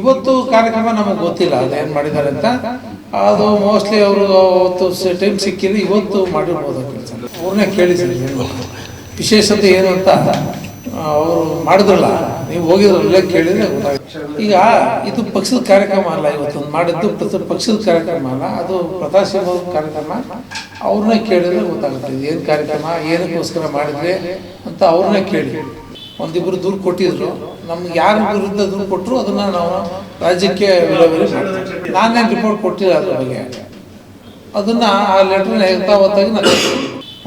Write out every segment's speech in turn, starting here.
ಇವತ್ತು ಕಾರ್ಯಕ್ರಮ ನಮಗೆ ಗೊತ್ತಿಲ್ಲ ಏನು ಮಾಡಿದ್ದಾರೆ ಅಂತ. ಅದು ಮೋಸ್ಟ್ಲಿ ಅವರು ಅವತ್ತು ಟೈಮ್ ಸಿಕ್ಕಿಲ್ಲ ಇವತ್ತು ಮಾಡಿರ್ಬೋದು ಕೆಲಸ ಅವ್ರನ್ನೇ ನೀವು. ವಿಶೇಷತೆ ಏನು ಅಂತ ಅವರು ಮಾಡಿದ್ರಲ್ಲ, ನೀವು ಹೋಗಿದ್ರಲ್ಲೇ ಕೇಳಿದ್ರೆ ಗೊತ್ತಾಗುತ್ತೆ. ಈಗ ಇದು ಪಕ್ಷದ ಕಾರ್ಯಕ್ರಮ ಅಲ್ಲ, ಇವತ್ತು ಮಾಡಿದ್ದು ಪಕ್ಷದ ಕಾರ್ಯಕ್ರಮ ಅಲ್ಲ, ಅದು ಪ್ರತಾಶಿವ ಕಾರ್ಯಕ್ರಮ. ಅವ್ರನ್ನೇ ಕೇಳಿದ್ರೆ ಗೊತ್ತಾಗುತ್ತೆ ಏನು ಕಾರ್ಯಕ್ರಮ, ಏನಕ್ಕೋಸ್ಕರ ಮಾಡಿದ್ರಿ ಅಂತ ಅವ್ರನ್ನೇ ಕೇಳಿ. ಒಂದಿಬ್ಬರು ದೂರು ಕೊಟ್ಟಿದ್ರು. ನಮ್ಗೆ ಯಾರ ವಿರುದ್ಧ ದೂರು ಕೊಟ್ಟರು ಅದನ್ನ ನಾವು ರಾಜ್ಯಕ್ಕೆ ವಿಲೇವಾರಿ ಮಾಡ್ತೀವಿ. ನಾನೇನು ರಿಪೋರ್ಟ್ ಕೊಟ್ಟಿಲ್ಲ ಅದ್ರ ಬಗ್ಗೆ ಅದನ್ನ ಆ ಲೆಟರ್ನ ಯಥಾವತ್ತಾಗಿ ನಾನು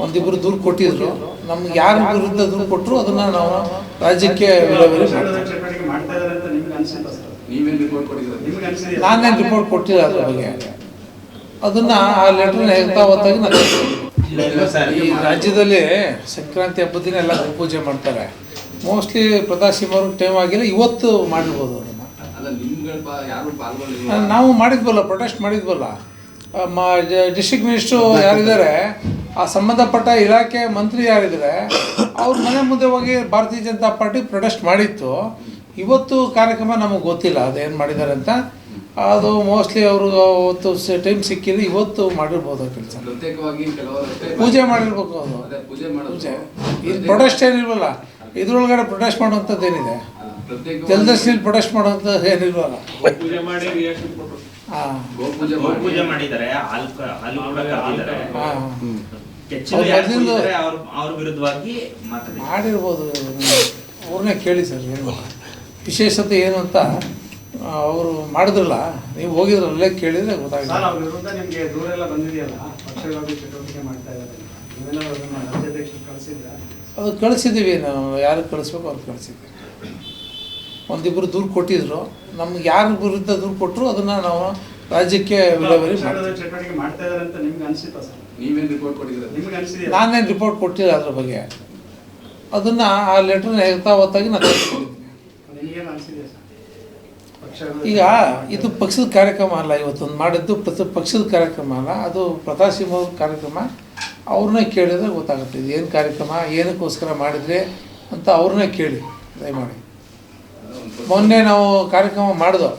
ಒಂದಿಬ್ಬರು ದೂರು ಕೊಟ್ಟಿದ್ರು. ನಮ್ಗೆ ಯಾರ ವಿರುದ್ಧ ದೂರು ಕೊಟ್ಟರು ಅದನ್ನ ನಾವು ರಾಜ್ಯಕ್ಕೆ ವಿಲೇವಾರಿ ಮಾಡ್ತೀವಿ. ಚಟುವಟಿಕೆ ಮಾಡ್ತಾ ಇದ್ದಾರೆ ಅಂತ ನಿಮ್ಗೆ ಅನ್ಸುತ್ತಾ ಸರ್ ನೀವೇನು ರಿಪೋರ್ಟ್ ಕೊಟ್ಟಿದ್ದೀರಾ? ನಿಮ್ಗೆ ಅನ್ಸಿದೆಯಾ? ನಾನೇನು ರಿಪೋರ್ಟ್ ಕೊಟ್ಟಿಲ್ಲ ಅದ್ರ ಬಗ್ಗೆ ಅದನ್ನ ಆ ಲೆಟರ್ನ ಯಥಾವತ್ತಾಗಿ ನಾನು ಈ ರಾಜ್ಯದಲ್ಲಿ ಸಂಕ್ರಾಂತಿ ಹಬ್ಬದ ದಿನ ಎಲ್ಲ ಪೂಜೆ ಮಾಡ್ತಾರೆ. ಮೋಸ್ಟ್ಲಿ ಪ್ರತಾಸಿಂಹವ್ರಿಗೆ ಟೈಮ್ ಆಗಿಲ್ಲ ಇವತ್ತು ಮಾಡಿರ್ಬೋದು ಅದನ್ನು ನಾವು ಮಾಡಿದ್ವಲ್ಲ ಪ್ರೊಟೆಸ್ಟ್ ಮಾಡಿದ್ವಲ್ಲ. ಡಿಸ್ಟ್ರಿಕ್ಟ್ ಮಿನಿಸ್ಟ್ರು ಯಾರಿದ್ದಾರೆ ಆ ಸಂಬಂಧಪಟ್ಟ ಇಲಾಖೆ ಮಂತ್ರಿ ಯಾರಿದ್ದಾರೆ ಅವ್ರ ಮನೆ ಮುಂದೆ ಹೋಗಿ ಭಾರತೀಯ ಜನತಾ ಪಾರ್ಟಿ ಪ್ರೊಟೆಸ್ಟ್ ಮಾಡಿತ್ತು. ಇವತ್ತು ಕಾರ್ಯಕ್ರಮ ನಮಗೆ ಗೊತ್ತಿಲ್ಲ ಅದೇನು ಮಾಡಿದ್ದಾರೆ ಅಂತ. ಅದು ಮೋಸ್ಟ್ಲಿ ಅವರು ಅವತ್ತು ಟೈಮ್ ಸಿಕ್ಕಿದ್ರೆ ಇವತ್ತು ಮಾಡಿರ್ಬೋದು ಕೆಲಸ. ಪೂಜೆ ಮಾಡಿರ್ಬೇಕು ಅದು ಪೂಜೆ ಪ್ರೊಟೆಸ್ಟ್ ಏನಿಲ್ವಲ್ಲ ಇದ್ರೊಳಗಡೆ ಪ್ರೊಟೆಸ್ಟ್ ಮಾಡುವಂಥದ್ದು ಏನಿದೆ? ಪ್ರತ್ಯೇಕವಾಗಿ ಜಲದರ್ಶಿಲಿ ಪ್ರೊಟೆಸ್ಟ್ ಮಾಡುವಂಥದ್ದು ಏನಿಲ್ವಲ್ಲ? ಪೂಜೆ ಮಾಡಿ ಅವ್ರು ಅವ್ರ ಅವ್ರ ವಿರುದ್ಧವಾಗಿ ಮಾತಾಡಿದ್ದಾರೆ ಮಾಡಿರ್ಬೋದು. ಅವ್ರನ್ನೇ ಕೇಳಿ ಸರ್ ಏನು? ವಿಶೇಷತೆ ಏನು ಅಂತ ಅವರು ಮಾಡಿದ್ರಲ್ಲ ನೀವು ಹೋಗಿದ್ರಲ್ಲೇ ಕೇಳಿದ್ರೆ ಮಾಡ್ತಾ ಗೊತ್ತಾಗುತ್ತೆ ಅದು ಕಳಿಸಿದ್ದೀವಿ ನಾವು ಯಾರು ಕಳಿಸ್ಬೇಕು ಅವ್ರು ಕಳಿಸಿದ್ವಿ ಒಂದಿಬ್ಬರು ದೂರು ಕೊಟ್ಟಿದ್ರು ನಮ್ಗೆ ಯಾರ ವಿರುದ್ಧ ದೂರು ಕೊಟ್ಟರು ಅದನ್ನು ನಾವು ರಾಜ್ಯಕ್ಕೆ ವಿಲೇವಾರಿ ಮಾಡ್ತಾ ಇದ್ದಾರೆ ಅಂತ ನಿಮ್ಗೆ ಅನ್ಸುತ್ತಾ ಸರ್? ನೀವೇನು ರಿಪೋರ್ಟ್ ಕೊಟ್ಟಿದ್ದೀರಾ? ನಿಮ್ಗೆ ಅನ್ಸಿದೆಯಾ? ನಾನೇನು ರಿಪೋರ್ಟ್ ಕೊಟ್ಟಿಲ್ಲ ಅದ್ರ ಬಗ್ಗೆ. ಅದನ್ನು ಆ ಲೆಟ್ರನ್ನ ಹೇಳ್ತಾ ಹೊತ್ತಾಗಿ ನಾನು ಈಗ ಇದು ಪಕ್ಷದ ಕಾರ್ಯಕ್ರಮ ಅಲ್ಲ ಇವತ್ತೊಂದು ಮಾಡಿದ್ದು ಪ್ರತಿ ಪಕ್ಷದ ಕಾರ್ಯಕ್ರಮ ಅಲ್ಲ ಅದು ಪ್ರತಾಸಿಂಹ ಕಾರ್ಯಕ್ರಮ. ಅವ್ರನ್ನೇ ಕೇಳಿದ್ರೆ ಗೊತ್ತಾಗುತ್ತೆ. ಇದು ಏನು ಕಾರ್ಯಕ್ರಮ ಏನಕ್ಕೋಸ್ಕರ ಮಾಡಿದರೆ ಅಂತ ಅವ್ರನ್ನೇ ಕೇಳಿ ದಯಮಾಡಿ. ಮೊನ್ನೆ ನಾವು ಕಾರ್ಯಕ್ರಮ ಮಾಡಿದೋ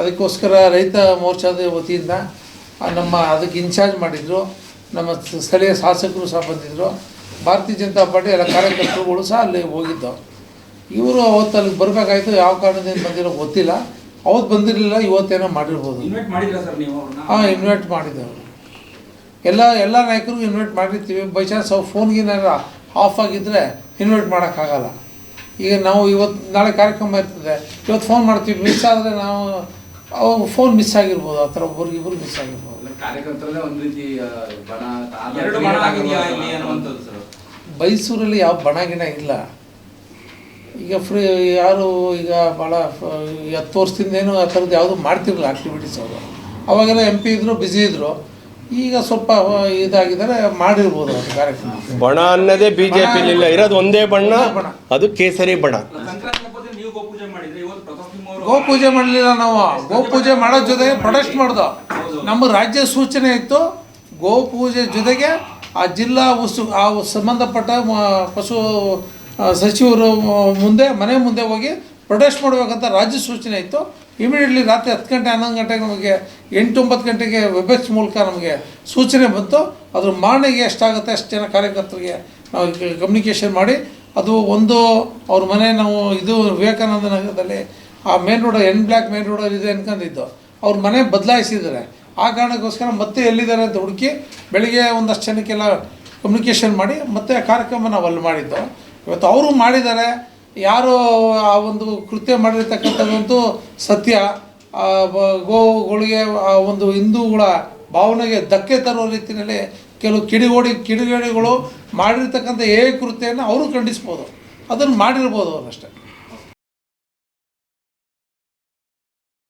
ಅದಕ್ಕೋಸ್ಕರ ರೈತ ಮೋರ್ಚಾದ ವತಿಯಿಂದ ನಮ್ಮ ಅದಕ್ಕೆ ಇನ್ಚಾರ್ಜ್ ಮಾಡಿದರು. ನಮ್ಮ ಸ್ಥಳೀಯ ಶಾಸಕರು ಸಹ ಬಂದಿದ್ದರು ಭಾರತೀಯ ಜನತಾ ಪಾರ್ಟಿ ಎಲ್ಲ ಕಾರ್ಯಕರ್ತರುಗಳು ಸಹ ಅಲ್ಲಿ ಹೋಗಿದ್ದವು. ಇವರು ಅವತ್ತು ಅಲ್ಲಿಗೆ ಬರಬೇಕಾಯ್ತು ಯಾವ ಕಾರಣದಿಂದ ಬಂದಿರೋ ಗೊತ್ತಿಲ್ಲ. ಅವತ್ತು ಬಂದಿರಲಿಲ್ಲ ಇವತ್ತೇನೋ ಮಾಡಿರ್ಬೋದು. ಹಾಂ ಇನ್ವೈಟ್ ಮಾಡಿದ್ದೆವು. ಎಲ್ಲ ಎಲ್ಲ ನಾಯಕರಿಗೂ ಇನ್ವೈಟ್ ಮಾಡಿರ್ತೀವಿ. ಬೈ ಚಾನ್ಸ್ ಅವ್ರು ಫೋನ್ಗೇನಾದ್ರು ಆಫ್ ಆಗಿದ್ದರೆ ಇನ್ವೈಟ್ ಮಾಡೋಕ್ಕಾಗಲ್ಲ ಈಗ ನಾವು ಇವತ್ತು ನಾಳೆ ಕಾರ್ಯಕ್ರಮ ಇರ್ತದೆ. ಇವತ್ತು ಫೋನ್ ಮಾಡ್ತೀವಿ. ಮಿಸ್ ಆದರೆ ನಾವು ಅವಾಗ ಫೋನ್ ಮಿಸ್ ಆಗಿರ್ಬೋದು. ಆ ಥರ ಒಬ್ರಿಗೆ ಇಬ್ಬರು ಮಿಸ್ ಆಗಿರ್ಬೋದು. ಮೈಸೂರಲ್ಲಿ ಯಾವ ಬಣ ಗಿಣ ಇಲ್ಲ. ಈಗ ಫ್ರೀ ಯಾರು ಈಗ ಭಾಳ ಹತ್ತು ವರ್ಷದಿಂದ ಏನು ಆ ಥರದ್ದು ಯಾವುದು ಮಾಡ್ತಿರಲಿಲ್ಲ ಆಕ್ಟಿವಿಟೀಸ್ ಅವರು. ಅವಾಗೆಲ್ಲ ಎಂ ಪಿ ಇದ್ದರು ಬ್ಯುಸಿ ಇದ್ದರು ಈಗ ಸ್ವಲ್ಪ ಇದಾಗಿದ್ದಾರೆ ಮಾಡಿರ್ಬೋದು ಅದು ಕಾರ್ಯಕ್ರಮ. ಬಣ ಅನ್ನೋದೇ ಬಿಜೆಪಿ ಇಲ್ಲ ಇರೋದು ಒಂದೇ ಬಣ್ಣ ಅದು ಕೇಸರಿ ಬಣ. ಸಂಕ್ರಾಂತಿ ಹಬ್ಬದಲ್ಲಿ ನೀವು ಗೋಪೂಜೆ ಮಾಡಿದ್ರೆ ಇವತ್ತು ಪ್ರತಾಪ್ ಸಿಂಹ ಅವರು ಗೋ ಪೂಜೆ ಮಾಡಲಿಲ್ಲ ನಾವು. ಗೋ ಪೂಜೆ ಮಾಡೋ ಜೊತೆಗೆ ಪ್ರೊಟೆಸ್ಟ್ ಮಾಡ್ದು. ನಮ್ಮ ರಾಜ್ಯ ಸೂಚನೆ ಇತ್ತು ಗೋ ಪೂಜೆ ಜೊತೆಗೆ ಆ ಜಿಲ್ಲಾ ಉಸು ಆ ಸಂಬಂಧಪಟ್ಟ ಮ- ಪಶು ಸಚಿವರು ಮುಂದೆ ಮನೆ ಮುಂದೆ ಹೋಗಿ ಪ್ರೊಟೆಸ್ಟ್ ಮಾಡಬೇಕಂತ ರಾಜ್ಯ ಸೂಚನೆ ಇತ್ತು. ಇಮಿಡಿಯೇಟ್ಲಿ ರಾತ್ರಿ ಹತ್ತು ಗಂಟೆ, ಹನ್ನೊಂದು ಗಂಟೆಗೆ ನಮಗೆ ಎಂಟು ಒಂಬತ್ತು ಗಂಟೆಗೆ ವೆಬ್ಎಸ್ ಮೂಲಕ ನಮಗೆ ಸೂಚನೆ ಬಂತು. ಅದ್ರ ಮಾರ್ನಿಂಗ್ ಎಷ್ಟಾಗುತ್ತೆ, ಅಷ್ಟು ಜನ ಕಾರ್ಯಕರ್ತರಿಗೆ ನಾವು ಕಮ್ಯುನಿಕೇಷನ್ ಮಾಡಿ. ಅದು ಒಂದು ಅವ್ರ ಮನೆ ನಾವು ಇದು ವಿವೇಕಾನಂದ ನಗರದಲ್ಲಿ ಆ main road N block main ರೋಡಲ್ಲಿ ಇದೆ ಅನ್ಕೊಂಡಿದ್ದು. ಅವ್ರ ಮನೆ ಬದಲಾಯಿಸಿದ್ದಾರೆ. ಆ ಕಾರಣಕ್ಕೋಸ್ಕರ ಮತ್ತೆ ಎಲ್ಲಿದ್ದಾರೆ ಅಂತ ಹುಡುಕಿ ಬೆಳಿಗ್ಗೆ ಒಂದಷ್ಟು ಜನಕ್ಕೆಲ್ಲ ಕಮ್ಯುನಿಕೇಷನ್ ಮಾಡಿ, ಮತ್ತೆ ಕಾರ್ಯಕ್ರಮ ನಾವು ಅಲ್ಲಿ ಮಾಡಿದ್ದು. ಇವತ್ತು ಅವರು ಮಾಡಿದ್ದಾರೆ. ಯಾರು ಆ ಒಂದು ಕೃತ್ಯ ಮಾಡಿರ್ತಕ್ಕಂಥದ್ದಂತೂ ಸತ್ಯ. ಗೋಗಳಿಗೆ ಆ, ಒಂದು ಹಿಂದೂಗಳ ಭಾವನೆಗೆ ಧಕ್ಕೆ ತರುವ ರೀತಿಯಲ್ಲಿ ಕೆಲವು ಕಿಡಿಗೋಡಿ, ಕಿಡಿಗೇಡಿಗಳು ಮಾಡಿರ್ತಕ್ಕಂಥ ಏ ಕೃತ್ಯನ ಅವರು ಖಂಡಿಸ್ಬೋದು. ಅದನ್ನು ಮಾಡಿರ್ಬೋದು ಅವರಷ್ಟೇ.